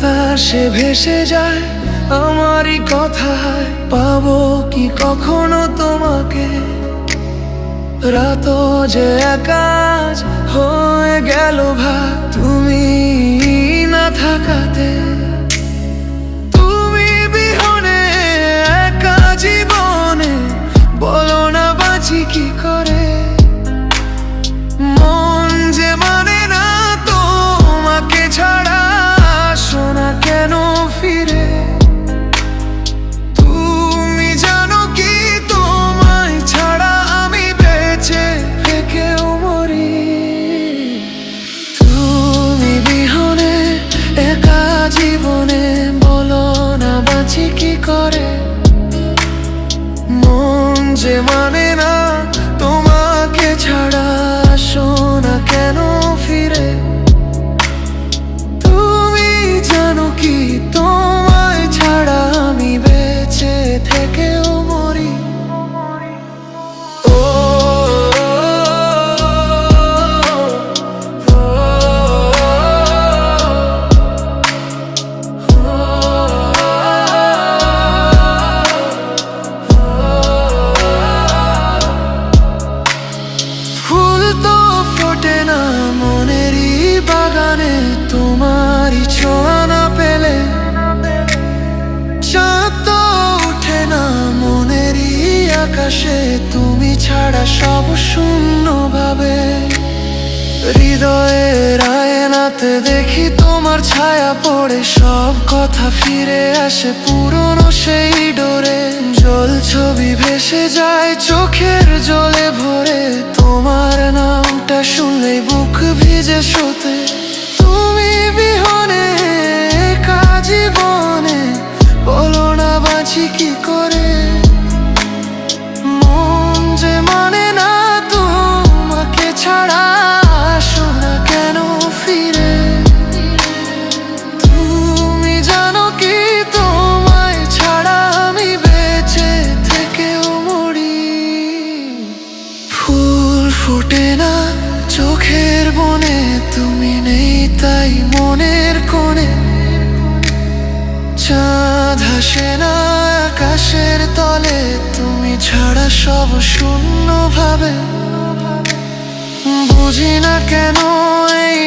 বাতাসে ভেসে যায়, আমারই কথায় পাবো কি কখনো তোমাকে? রাত যে একাজ হয়ে গেল ভাগ, তুমি না থাকাতে। যে মানে বাগানে তোমারই ছোঁয়া না পেলে। চাঁদ না মনেরই আকাশে, তুমি ছাড়া সব শূন্য ভাবে হৃদয়ের আয়নাতে দেখি তোমার ছায়া পড়ে, সব কথা ফিরে আসে পুরনো সেই ডোরে। জল ছবি ভেসে যায় চোখের জলে ভরে। ভিজে তুমি বিহনে, একা জীবনে, বলো না বাঁচি কি করে? মন যে মানে না তোমাকে ছাড়া শোনা কেন ফিরে? তুমি জানো কি তোমায় ছাড়া আমি বেঁচে থেকেও মরি। ফুল ফোটে না চোখের বনে তুমি নেই তাই মনের কোণে। চাঁদ হাসে না আকাশের তলে, তুমি ছাড়া সব শূন্য ভাবে বুঝি না কেন এই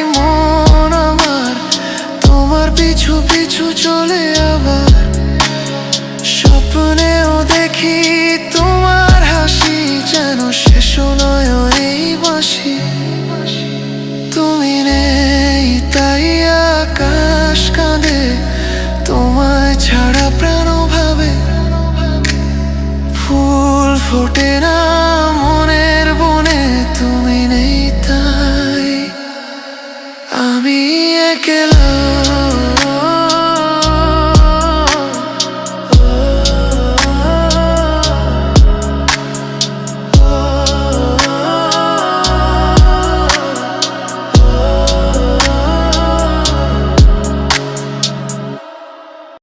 ফুটে